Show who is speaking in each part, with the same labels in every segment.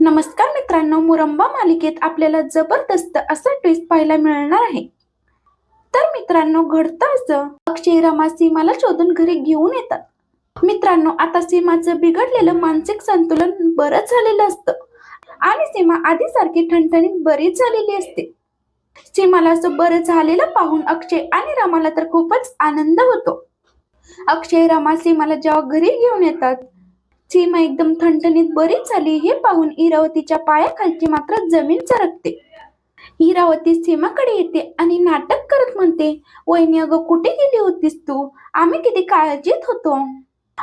Speaker 1: नमस्कार मित्रांनो मुरंबा मालिकेत आपल्याला जबरदस्त असा ट्विस्ट पाहायला मिळणार आहे. तर मित्रांनो घडतं असं अक्षय रमा सीमाला शोधून घरी घेऊन येतात. मित्रांनो आता सीमाचं बिघडलेलं मानसिक संतुलन बरंच झालेलं असतं. आणि सीमा आधीसारखी ठणठणीत बरीच झालेली असते. सीमाला असं बरं झालेलं पाहून अक्षय आणि रमाला तर खूपच आनंद होतो. अक्षय रमा सीमाला जेव्हा घरी घेऊन येतात सीमा एकदम ठणठणीत बरीच झाली हे पाहून इरावतीच्या पायाखालची मात्र जमीन सरकते इरावती सीमाकडे येते आणि नाटक करत म्हणते वहिनी अगं कुठे गेली होतीस तू? आम्ही किती काळजीत होतो.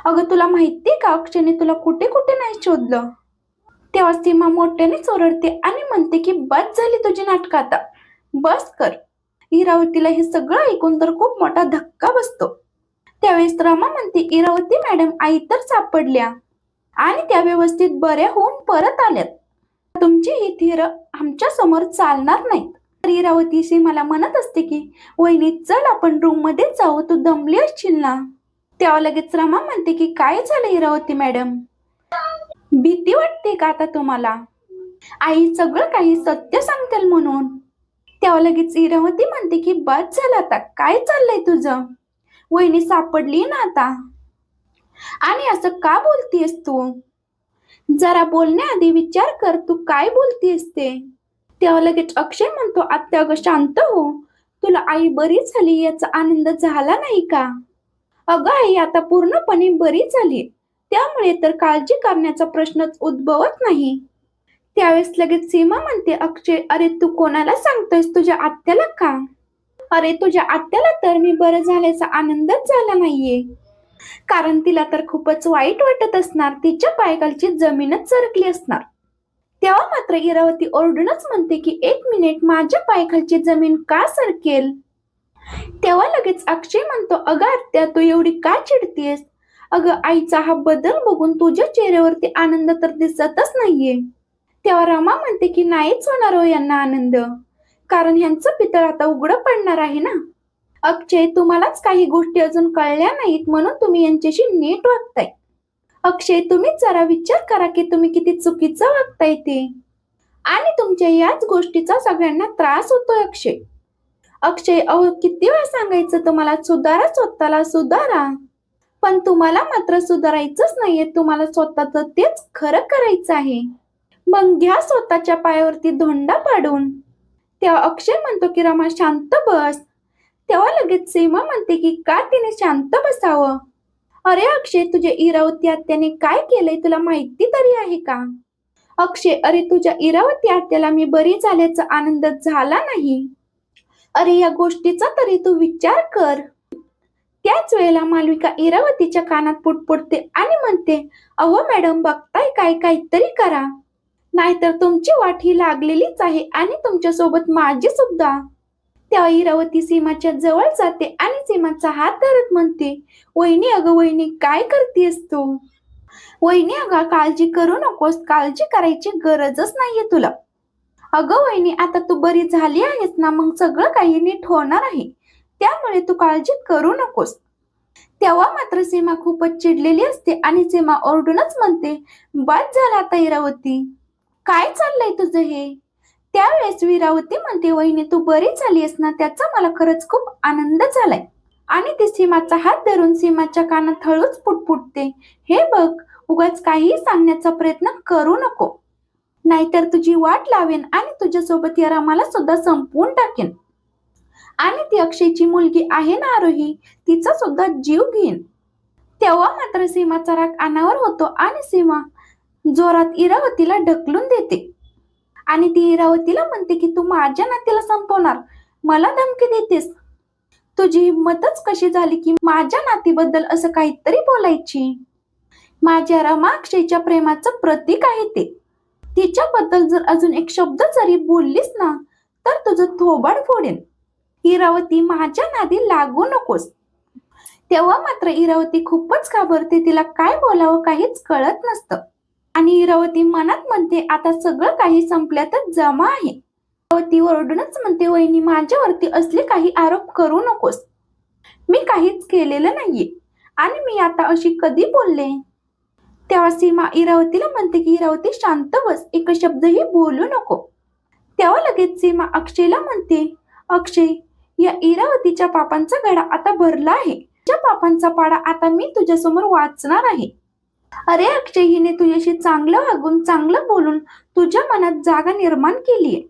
Speaker 1: अगं तुला माहितीये का अक्षयने तुला कुठे कुठे नाही शोधलं? तेव्हा सीमा मोठ्याने ओरडते आणि म्हणते की बस झाली तुझी नाटक आता. बस कर. इरावतीला हे सगळं ऐकून तर खूप मोठा धक्का बसतो. त्यावेळेस रमा म्हणते इरावती मॅडम आई तर सापडल्या. आणि त्या व्यवस्थित बऱ्या होऊन परत आल्यात. तुमची ही थिर आमच्यासमोर चालणार नाहीत. तर मला म्हणत असते की वहिनी चल आपण रूममध्ये जाऊ. तू दमली असशील ना. तेव्हा लगेच रमा म्हणते की काय झालं इरावती मॅडम? भीती वाटते का आता तुम्हाला? आई सगळं काही सत्य सांगतील म्हणून. तेव्हा लगेच इरावती म्हणते की बस झालं आता. काय चाललंय तुझं? वहिनी सापडली ना आता? आणि असं का बोलतीयस तू? जरा बोलण्याआधी विचार कर तू काय बोलतीयस ते? तेव्हा लगेच अक्षय म्हणतो आत्या अगं शांत हो. तुला आई बरी झाली याचा आनंद झाला नाही का? अगं आई आता पूर्णपणे बरी झाली. त्यामुळे तर काळजी करण्याचा प्रश्नच उद्भवत नाही. त्यावेळेस लगेच सीमा म्हणते अक्षय अरे तू कोणाला सांगतोयस? तुझ्या आत्याला का? अरे तुझ्या आत्याला तर मी बरं झाल्याचा आनंदच झाला नाहीये. कारण तिला तर खूपच वाईट वाटत असणार. तिच्या पायखालची जमीनच सरकली असणार. तेव्हा मात्र इरावती ओरडूनच म्हणते की एक मिनिट माझ्या पायखालची जमीन का सरकेल? तेव्हा लगेच अक्षय म्हणतो अगं आत्या तू एवढी का चिडतीयस अगं आईचा हा बदल बघून तुझ्या चेहऱ्यावरती आनंद तर दिसतच नाहीये. तेव्हा रमा म्हणते की नाहीच होणार हो यांना आनंद. कारण ह्यांचं पितळ आता उघडं पडणार आहे ना? अक्षय तुम्हालाच काही गोष्टी अजून कळल्या नाहीत म्हणून तुम्ही यांच्याशी नीट वागताय. अक्षय तुम्हीच जरा विचार करा की तुम्ही किती चुकीचं वागताय ते. आणि तुमच्या याच गोष्टीचा सगळ्यांना त्रास होतोय अक्षय. अक्षय अहो किती वेळा सांगायचं तुम्हाला सुधारा स्वतःला सुधारा. पण तुम्हाला मात्र सुधारायचंच नाहीये तुम्हाला स्वतःच तेच खरं करायचं आहे. मग घ्या स्वतःच्या पायावरती धोंडा पाडून. तेव्हा अक्षय म्हणतो की रमा शांत बस. तेव्हा लगेच सीमा म्हणते की का तिने शांत बसावं? अरे अक्षय तुझ्या इरावती आत्याने काय केलंय तुला माहिती तरी आहे का? अक्षय अरे तुझ्या इरावती आत्याला मी बरी झाल्याचा आनंद झाला नाही. अरे या गोष्टीचा तरी तू विचार कर. त्याच वेळेला मालविका इरावतीच्या कानात पुटपुटते आणि म्हणते अहो मॅडम बघताय काय काहीतरी करा. नाहीतर तुमची वाट ही लागलेलीच आहे आणि तुमच्यासोबत माझी सुद्धा. त्या इरावती सीमाच्या जवळ जाते आणि सीमाचा हात धरत म्हणते वहिनी अगं वहिनी काय करतेस तू? वहिनी अगं काळजी करू नकोस काळजी करायची गरजच नाहीये तुला. अगं वहिनी आता तू बरी झाली आहेस ना मग सगळं काही नीट होणार आहे. त्यामुळे तू काळजी करू नकोस. तेव्हा मात्र सीमा खूपच चिडलेली असते आणि सीमा ओरडूनच म्हणते बाद झाला आता इरावती. काय चाललंय तुझं हे? त्यावेळेस वीरावती म्हणते वहिनी तू बरी झालीस ना? त्याचा मला खरंच खूप आनंद झालाय. आणि ती सीमाचा हात धरून सीमाच्या कानात हळूच पुटपुटते हे बघ उगाच काही सांगण्याचा प्रयत्न करू नको. नाहीतर तुझी वाट लावेन आणि तुझ्यासोबत या रामाला सुद्धा संपवून टाकेन. आणि ती अक्षयची मुलगी आहे ना आरोही तिचा सुद्धा जीव घेईन. तेव्हा मात्र सीमाचा राग अनावर होतो आणि सीमा जोरात इरावतीला ढकलून देते. आणि ती इरावतीला म्हणते की तू माझ्या नातीला संपवणार. मला धमकी देतेस. तुझी हिंमतच कशी झाली की माझ्या नातीबद्दल असं काहीतरी बोलायची? माझ्या रमाक्षीच्या प्रेमाचं प्रतीक आहे ते. तिच्याबद्दल जर अजून एक शब्द जरी बोललीस ना तर तुझं थोबाड फोडेन. इरावती माझ्या नादी लागू नकोस. तेव्हा मात्र इरावती खूपच घाबरते. तिला काय बोलावं काहीच कळत नसतं. आणि इरावती मनात म्हणते आता सगळं काही संपल्यातच जमा आहे. इरावती ओरडूनच म्हणते वहिनी माझ्यावरती असले काही आरोप करू नकोस. मी काहीच केलेलं नाहीये. आणि मी आता अशी कधी बोलले? तेव्हा सीमा इरावतीला म्हणते की इरावती शांत बस. एक शब्दही बोलू नको. तेव्हा लगेच सीमा अक्षयला म्हणते अक्षय या इरावतीच्या पापांचा गडा आता भरला आहे. त्या पापांचा पाडा आता मी तुझ्यासमोर वाचणार आहे. अरे अक्षय हिने तुझ्याशी चांगलं वागून चांगलं बोलून तुझ्या मनात जागा निर्माण केलीये.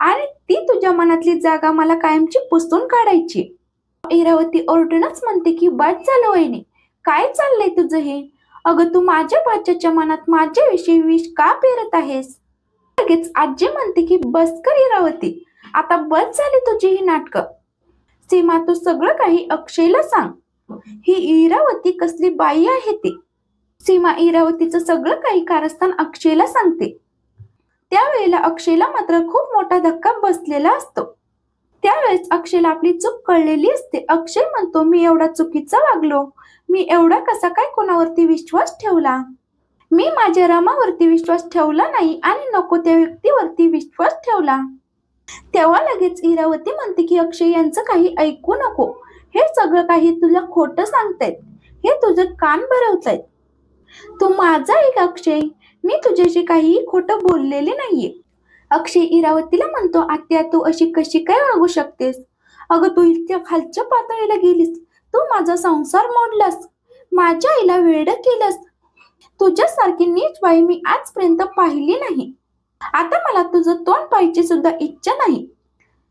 Speaker 1: आणि ती तुझ्या मनातली जागा मला कायमची पुसून काढायची. इरावती ओरडूनच म्हणते की बस झालं वहिनी काय चाललंय तुझं हे? अगं तू माझ्या भाच्याच्या मनात माझ्याविषयी विष का पेरत आहेस? लगेच आजी म्हणते की बस कर इरावती आता बस झाली तुझी ही नाटकं. सीमा तू सगळं काही अक्षयला सांग. ही इरावती कसली बाई आहे ती. सीमा इरावतीचं सगळं काही कारस्थान अक्षयला सांगते. त्यावेळेला अक्षयला मात्र खूप मोठा धक्का बसलेला असतो. त्यावेळेस अक्षयला आपली चूक कळलेली असते. अक्षय म्हणतो मी एवढा चुकीचा वागलो. मी एवढा कसा काय कोणावरती विश्वास ठेवला? मी माझ्या रामावरती विश्वास ठेवला नाही आणि नको त्या व्यक्तीवरती विश्वास ठेवला. तेव्हा लगेच इरावती म्हणते की अक्षय यांचं काही ऐकू नको. हे सगळं काही तुला खोटं सांगतायत. हे तुझं कान भरवतायत. तू माझा एक अक्षय. मी तुझ्याशी काहीही खोटं बोललेले नाहीये. अक्षय इरावतीला म्हणतो आत्या तू अशी कशी काय वागू शकतेस? अगं तू इतक्या खालच्या पातळीला गेलीस. तू माझा संसार मोडलास. माझ्या आईला वेड केलंस. तुझ्यासारखी नीच बाई मी आजपर्यंत पाहिली नाही. आता मला तुझं तोंड पाहायची सुद्धा इच्छा नाही.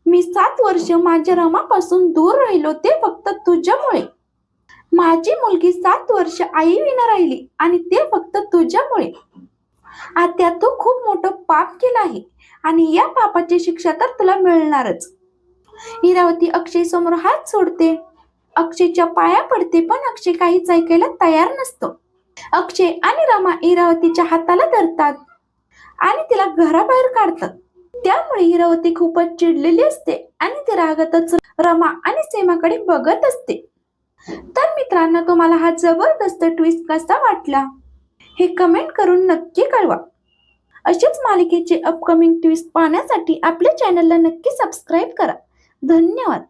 Speaker 1: मी सात वर्ष माझ्या रमापासून दूर राहिलो ते फक्त तुझ्यामुळे. माझी मुलगी सात वर्ष आई विना राहिली आणि ते फक्त तुझ्यामुळे. आत्या तू खूप मोठं पाप केलं आहे आणि या पापाची शिक्षा तर तुला मिळणारच. इरावती अक्षय समोर हात सोडते अक्षयच्या पाया पडते पण अक्षय काहीच ऐकायला तयार नसतो. अक्षय आणि रमा इरावतीच्या हाताला धरतात आणि तिला घराबाहेर काढतात. त्यामुळे इरावती खूपच चिडलेली असते आणि ती रागातच रमा आणि सीमाकडे बघत असते. तर मित्रांनो तुम्हाला हा जबरदस्त ट्विस्ट कसा वाटला? हे कमेंट करून नक्की कळवा. असेच मालिकेचे अपकमिंग ट्विस्ट पाहण्यासाठी आपल्या चॅनलला नक्की सबस्क्राईब करा. धन्यवाद.